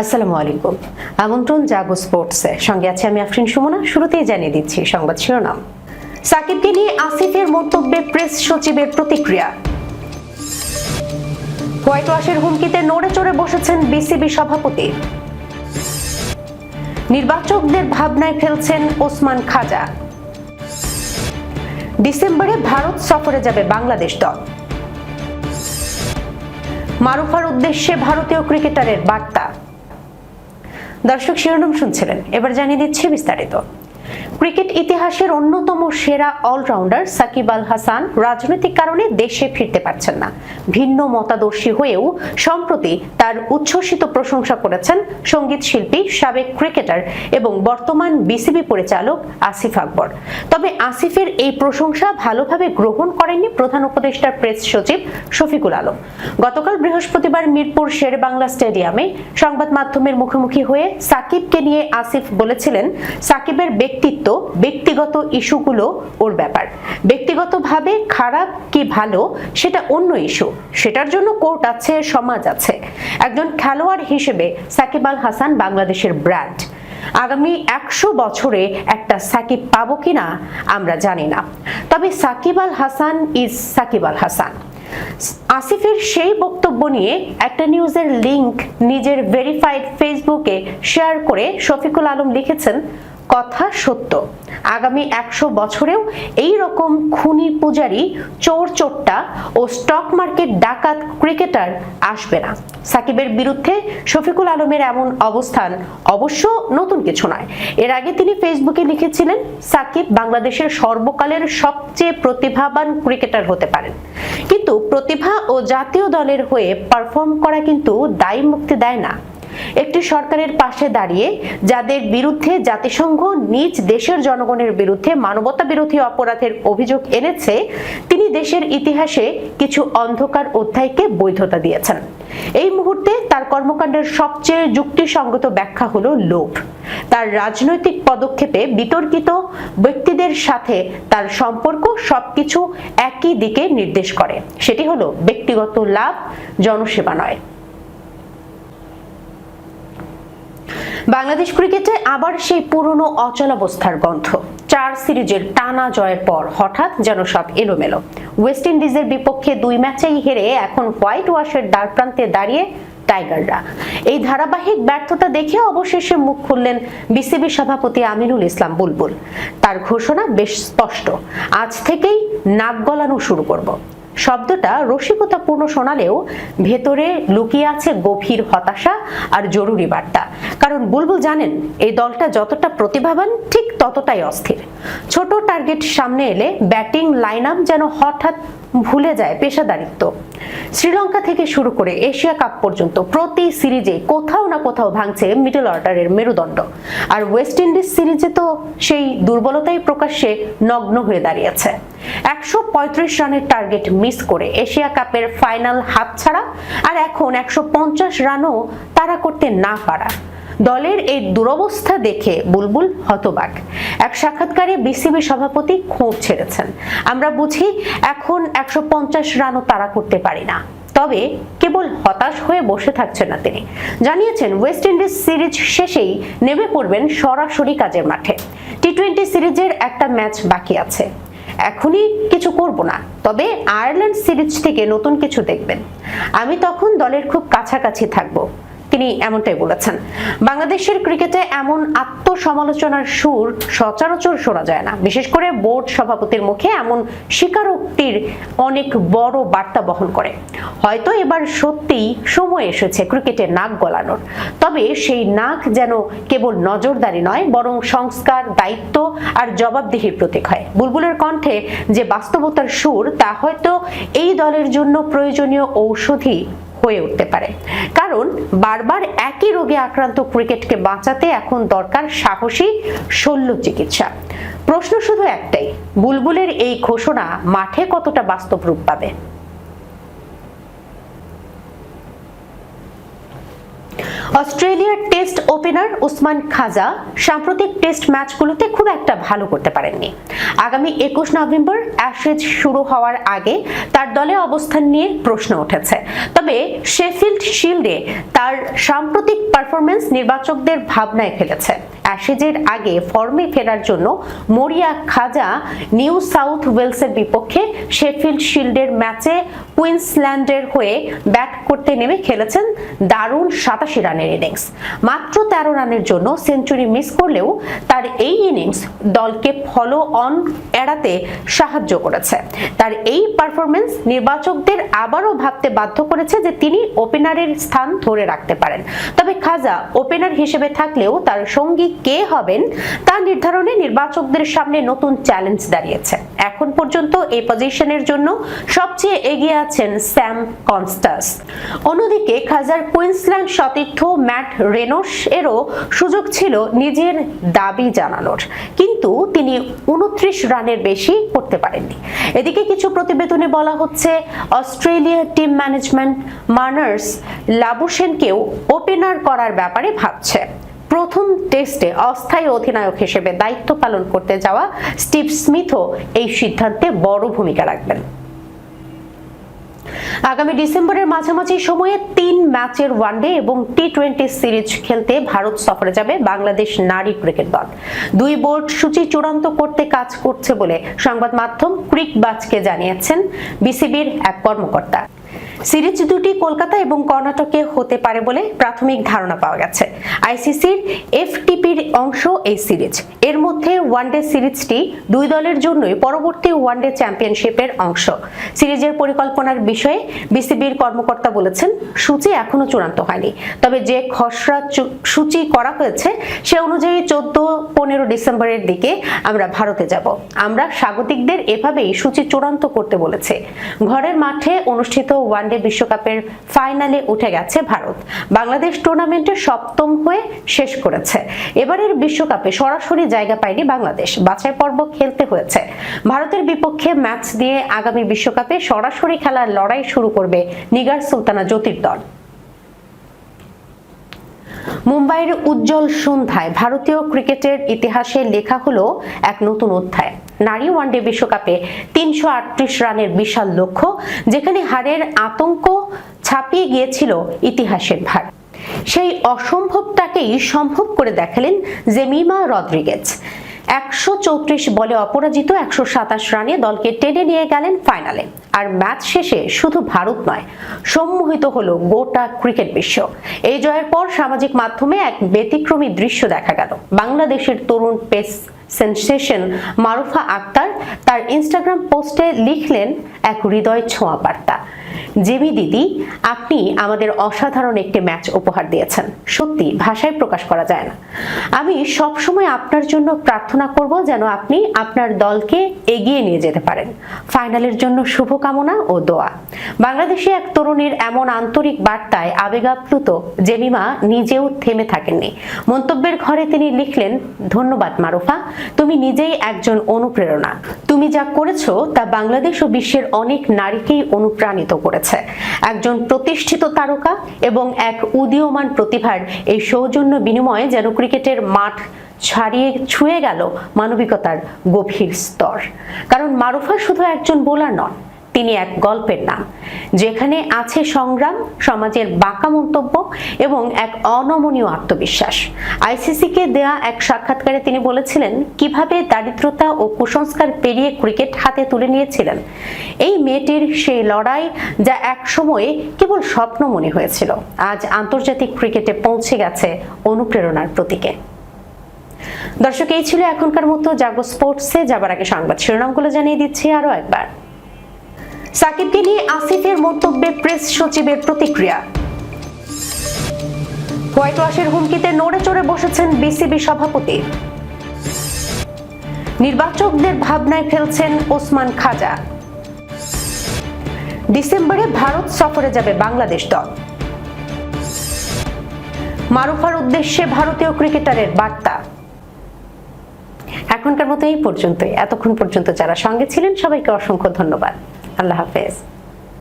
আসসালামু আলাইকুম। আমন্ত্রণ জাগো স্পোর্টসে। সঙ্গে আছে আমি আফরিন সুমনা। শুরুতেই জানিয়ে দিচ্ছি সংবাদ শিরোনাম। সাকিবকে নিয়ে আসিফের মন্তব্যে প্রেস সচিবের প্রতিক্রিয়া। হোয়াইট ওয়াশের হুমকিতে নড়ে চড়ে বসেছেন বিসিবি সভাপতি। নির্বাচকদের ভাবনায় ফেলছেন ওসমান খাজা। ডিসেম্বরে ভারত সফরে যাবে বাংলাদেশ দল। মারুফার উদ্দেশ্যে ভারতীয় ক্রিকেটারের বার্তা। দর্শক শিরোনাম শুনছিলেন। এবার জানিয়ে দিচ্ছি বিস্তারিত। ক্রিকেট ইতিহাসের অন্যতম সেরা অলরাউন্ডার সাকিব আল হাসান রাজনৈতিক কারণে দেশে ফিরতে পারছেন না। ভিন্ন মতাদর্শী হয়েও সম্প্রতি তার উচ্ছ্বসিত প্রশংসা করেছেন সংগীত শিল্পী, সাবেক ক্রিকেটার এবং বর্তমান বিসিবি পরিচালক আসিফ আকবর। তবে আসিফের এই প্রশংসা ভালোভাবে গ্রহণ করেননি প্রধান উপদেষ্টার প্রেস সচিব শফিকুল আলম। গতকাল বৃহস্পতিবার মিরপুর শের বাংলা স্টেডিয়ামে সংবাদ মাধ্যমের মুখোমুখি হয়ে সাকিবকে নিয়ে আসিফ বলেছিলেন, সাকিবের ব্যক্তিত্ব ব্যক্তিগত ইস্যুগুলো ওর ব্যাপার। ব্যক্তিগতভাবে খারাপ কি ভালো সেটা অন্য ইস্যু। সেটার জন্য কোর্ট আছে, সমাজ আছে। একজন খেলোয়াড় হিসেবে সাকিব আল হাসান বাংলাদেশের ব্র্যান্ড। আগামী একশো বছরে একটা সাকিব পাবো কিনা আমরা জানি না। তবে সাকিব আল হাসান ইজ সাকিব আল হাসান। আসিফের সেই বক্তব্য নিয়ে একটা নিউজের লিংক নিজের ভেরিফাইড ফেসবুকে শেয়ার করে শফিকুল আলম লিখেছেন কথা সত্য। আগামী একশো বছরেও এই রকম খুনি পূজারি চোর চোরটা ও স্টক মার্কেট ডাকাত ক্রিকেটার আসবে না। সাকিবের বিরুদ্ধে শফিকুল আলমের এমন অবস্থান অবশ্য নতুন কিছু নয়। এর আগে তিনি ফেসবুকে লিখেছিলেন, সাকিব বাংলাদেশের সর্বকালের সবচেয়ে প্রতিভাবান ক্রিকেটার হতে পারেন। কিন্তু প্রতিভা ও জাতীয় দলের হয়ে পারফর্ম করা কিন্তু দায়ী মুক্তি দেয় না। একটি সরকারের পাশে দাঁড়িয়ে যাদের বিরুদ্ধে জাতিসংঘ নিজ দেশের জনগণের বিরুদ্ধে মানবতা বিরোধী অপরাধের অভিযোগ এনেছে, তিনি দেশের ইতিহাসে কিছু অন্ধকার অধ্যায়কে বৈধতা দিয়েছেন। এই মুহূর্তে তার কর্মকাণ্ডের সবচেয়ে যুক্তিসঙ্গত ব্যাখ্যা হলো লোভ। তার রাজনৈতিক পদক্ষেপে বিতর্কিত ব্যক্তিদের সাথে তার সম্পর্ক সবকিছু একই দিকে নির্দেশ করে। সেটি হলো ব্যক্তিগত লাভ, জনসেবা নয়। বাংলাদেশ ক্রিকেটে আবার সেই পুরনো অচলাবস্থার গন্ধ। চার সিরিজের টানা জয়ের পর হঠাৎ যেন সব এলোমেলো। ওয়েস্ট ইন্ডিজের বিপক্ষে দুই ম্যাচেই হেরে এখন হোয়াইট ওয়াশের দ্বার প্রান্তে দাঁড়িয়ে টাইগাররা। এই ধারাবাহিক ব্যর্থতা দেখে অবশেষে মুখ খুললেন বিসিবি সভাপতি আমিনুল ইসলাম বুলবুল। তার ঘোষণা বেশ স্পষ্ট। আজ থেকেই নাক গলানো শুরু করব। শব্দটা রসিকতাপূর্ণ শোনালেও ভেতরে লুকিয়ে আছে গভীর হতাশা আর জরুরি বার্তা। কারণ বুলবুল জানেন, এই দলটা যতটা প্রতিভাবান, ঠিক ততটাই অস্থির। ছোট টার্গেট সামনে এলে ব্যাটিং লাইন আপ যেন হঠাৎ ভুলে যায় পেশাদারিত্ব। শ্রীলঙ্কা থেকে শুরু করে এশিয়া কাপ পর্যন্ত প্রতি সিরিজে কোথাও না কোথাও ভাঙছে মিডল অর্ডারের মেরুদণ্ড। আর ওয়েস্ট ইন্ডিজ সিরিজে তো সেই দুর্বলতাই প্রকাশ্যে নগ্ন হয়ে দাঁড়িয়েছে। একশো পঁয়ত্রিশ রানের টার্গেট মিস করে এশিয়া কাপের ফাইনাল হাতছাড়া আর এখন একশো পঞ্চাশ রানও তারা করতে না পারা। দলের এই দুরবস্থা দেখে বুলবুল হতবাক। এক সাক্ষাৎকারে বিসিবি সভাপতি ক্ষোভ ছেড়েছেন। আমরা বুঝি এখন একশো পঞ্চাশ রানও তারা করতে পারি না। তবে কেবল হতাশ হয়ে বসে থাকছেন না তিনি। জানিয়েছেন, ওয়েস্ট ইন্ডিজ সিরিজ শেষেই নেমে পড়বেন সরাসরি কাজের মাঠে। টি টোয়েন্টি সিরিজের একটা ম্যাচ বাকি আছে। এখনই কিছু করব না, তবে আয়ারল্যান্ড সিরিজ থেকে নতুন কিছু দেখবেন। আমি তখন দলের খুব কাছাকাছি থাকব। তিনি এমনটাই বলেছেন। বাংলাদেশের ক্রিকেটে এমন আত্মসমালোচনার সুর সচরাচর শোনা যায় না। বিশেষ করে বোর্ড সভাপতির মুখে এমন স্বীকারোক্তির অনেক বড় বার্তা বহন করে। হয়তো এবার সত্যিই সময় এসেছে ক্রিকেটে নাক গলানোর। তবে সেই নাক যেন কেবল নজরদারি নয়, বরং সংস্কার, দায়িত্ব আর জবাবদিহির প্রতীক হয়। বুলবুলের কণ্ঠে যে বাস্তবতার সুর, তা হয়তো এই দলের জন্য প্রয়োজনীয় ঔষধি হয়ে উঠতে পারে। কারণ বারবার একই রোগে আক্রান্ত ক্রিকেটকে বাঁচাতে এখন দরকার সাহসী শল্য চিকিৎসা। প্রশ্ন শুধু একটাই, বুলবুলের এই ঘোষণা মাঠে কতটা বাস্তব রূপ পাবে? অস্ট্রেলিয়ার টেস্ট ওপেনার উসমান খাজা সাম্প্রতিক টেস্ট ম্যাচগুলোতে খুব একটা ভালো করতে পারেননি। আগামী একুশ নভেম্বর অ্যাশেজ শুরু হওয়ার আগে তার দলে অবস্থান নিয়ে প্রশ্ন উঠেছে। তবে শেফিল্ড শিল্ডে তার সাম্প্রতিক পারফরমেন্স নির্বাচকদের ভাবনায় ফেলেছে। অ্যাশেজের আগে ফর্মে ফেরার জন্য মরিয়া খাজা নিউ সাউথ ওয়েলসের বিপক্ষে শেফিল্ড শিল্ডের ম্যাচে কুইন্সল্যান্ডের হয়ে ব্যাট করতে নেমে খেলেছেন দারুণ সাতাশি রানের ইনিংস। মাত্র তেরো রানের জন্য সেঞ্চুরি মিস করলেও তার এই ইনিংস দলকে ফলো অন এড়াতে সাহায্য করেছে। তার এই পারফরমেন্স নির্বাচকদের আবারও ভাবতে বাধ্য করেছে যে তিনি ওপেনারের স্থান ধরে রাখতে পারেন। তবে খাজা ওপেনার হিসেবে থাকলেও তার সঙ্গী কে হবেন তা নির্ধারণে নির্বাচকদের সামনে নতুন চ্যালেঞ্জ দাঁড়িয়েছে। এখন পর্যন্ত এই পজিশনের জন্য সবচেয়ে এগিয়ে আছেন স্যাম কনস্টাস। অন্যদিকে খাজার কুইন্সল্যান্ড সতীর্থ ম্যাট রেনোস এরও সুযোগ ছিল নিজের দাবি জানানোর। কিন্তু তিনি উনত্রিশ রানের বেশি করতে পারেননি। এদিকে কিছু প্রতিবেদনে বলা হচ্ছে, অস্ট্রেলিয়া টিম ম্যানেজমেন্ট মার্নার্স লাবুসেনকেও ওপেনার করার ব্যাপারে ভাবছে। প্রথম টেস্টে অস্থায়ী অধিনায়ক হিসেবে দায়িত্ব পালন করতে যাওয়া স্টিভ স্মিথও এই সিদ্ধান্তে বড় ভূমিকা রাখবেন। আগামী ডিসেম্বরের মাঝামাঝি সময়ে তিন ম্যাচের ওয়ানডে এবং টি টোয়েন্টি সিরিজ খেলতে ভারত সফরে যাবে বাংলাদেশ নারী ক্রিকেট দল। দুই বোর্ড সূচি চূড়ান্ত করতে কাজ করছে বলে সংবাদ মাধ্যম ক্রিকবাজকে জানিয়েছেন বিসিবির এক কর্মকর্তা। সিরিজ দুটি কলকাতা এবং কর্ণাটকে হতে পারে বলে প্রাথমিক ধারণা পাওয়া গেছে। আইসিসির এফটিপির অংশ এই সিরিজ। এর মধ্যে ওয়ানডে সিরিজটি দুই দলের জন্যই পরবর্তী ওয়ানডে চ্যাম্পিয়নশিপের অংশ। সিরিজের পরিকল্পনার বিষয়ে বিসিবির কর্মকর্তা বলেছেন, সূচি এখনও চূড়ান্ত হয়নি। তবে যে খসড়া সূচি করা হয়েছে, সে অনুযায়ী চোদ্দ, পনেরো ডিসেম্বরের দিকে আমরা ভারতে যাব। আমরা স্বাগতিকদের এভাবেই সূচি চূড়ান্ত করতে বলেছে। ঘরের মাঠে অনুষ্ঠিত ওয়ানডে বিশ্বকাপের ফাইনালে উঠে গেছে ভারত। বাংলাদেশ টুর্নামেন্টে সপ্তম হয়ে শেষ করেছে। এবারের বিশ্বকাপে সরাসরি জায়গা পায়নি বাংলাদেশ। বাছাই পর্ব খেলতে হয়েছে। ভারতের বিপক্ষে ম্যাচ দিয়ে আগামী বিশ্বকাপে সরাসরি খেলার লড়াই শুরু করবে নিগার সুলতানা জ্যোতির দল মুম্বাইয়ের উজ্জ্বল সন্ধ্যায় ভারতীয় ক্রিকেটের ইতিহাসে লেখা হলো এক নতুন অধ্যায়। নারী ওয়ানডে বিশ্বকাপে তিনশো আটত্রিশ রানের বিশাল লক্ষ্য, যেখানে হারের আতঙ্ক ছাপিয়ে গিয়েছিল ইতিহাসের ভার। সেই অসম্ভবটাকেই সম্ভব করে দেখালেন জেমিমা রদ্রিগেজ। একশো চৌত্রিশ বলে অপরাজিত একশো সাতাশ রানে দলকে টেনে নিয়ে গেলেন ফাইনালে। আর ম্যাচ শেষে শুধু ভারত নয়, সম্মোহিত হলো গোটা ক্রিকেট বিশ্ব। এই জয়ের পর সামাজিক মাধ্যমে এক ব্যতিক্রমী দৃশ্য দেখা গেল। বাংলাদেশের তরুণ পেস সেন্সেশন মারুফা আক্তার তার ইনস্টাগ্রাম পোস্টে লিখলেন, এক হৃদয় ছোঁয়া বার্তা। জেমি দিদি, আপনি আমাদের অসাধারণ একটি ম্যাচ উপহার দিয়েছেন। সত্যি, ভাষায় প্রকাশ করা যায় না। আমি সবসময় আপনার জন্য প্রার্থনা করব যেন আপনি আপনার দলকে এগিয়ে নিয়ে যেতে পারেন। ফাইনালের জন্য শুভকামনা ও দোয়া। বাংলাদেশে এক তরুণীর এমন আন্তরিক বার্তায় আবেগাপ্লুত জেমিমা নিজেও থেমে থাকেননি। মন্তব্যের ঘরে তিনি লিখলেন, ধন্যবাদ মারুফা, তুমি নিজেই একজন অনুপ্রেরণা। তুমি যা করেছ তা বাংলাদেশ ও বিশ্বের অনেক নারীকেই অনুপ্রাণিত করেছে। একজন প্রতিষ্ঠিত তারকা এবং এক উদীয়মান প্রতিভার এই সৌজন্য বিনিময়ে যেন ক্রিকেটের মাঠ ছাড়িয়ে ছুঁয়ে গেল মানবিকতার গভীর স্তর। কারণ মারুফা শুধু একজন বোলার নন তিনি এক গল্পের নাম, যেখানে আছে সংগ্রাম, সমাজের বাঁকা মন্তব্য এবং এক অনমনীয় আত্মবিশ্বাস। আইসিসিকে দেয়া এক সাক্ষাৎকারে তিনি বলেছিলেন, কীভাবে দারিদ্রতা ও কুসংস্কার পেরিয়ে ক্রিকেট হাতে তুলে নিয়েছিলেন? এই মেয়েটির সেই লড়াই যা এক সময়ে কেবল স্বপ্ন মনে হয়েছিল। আজ আন্তর্জাতিক ক্রিকেটে পৌঁছে গেছে অনুপ্রেরণার প্রতীকে। দর্শক, এই ছিল এখনকার মতো জাগো স্পোর্টসে। যাবার আগে সংবাদ শিরোনামগুলো জানিয়ে দিচ্ছি আরও একবার। সাকিবকে নিয়ে আসিফের মন্তব্যে প্রেস সচিবের প্রতিক্রিয়া। হোয়াইট ওয়াশের হুমকিতে নড়ে চড়ে বসেছেন বিসিবি সভাপতি। নির্বাচকদের ভাবনায় ফেলছেন ওসমান খাজা। ডিসেম্বরে ভারত সফরে যাবে বাংলাদেশ দল। মারুফার উদ্দেশ্যে ভারতীয় ক্রিকেটারের বার্তা। এখনকার মতো এই পর্যন্তই। এতক্ষণ পর্যন্ত যারা সঙ্গে ছিলেন, সবাইকে অসংখ্য ধন্যবাদ। Allah Hafiz.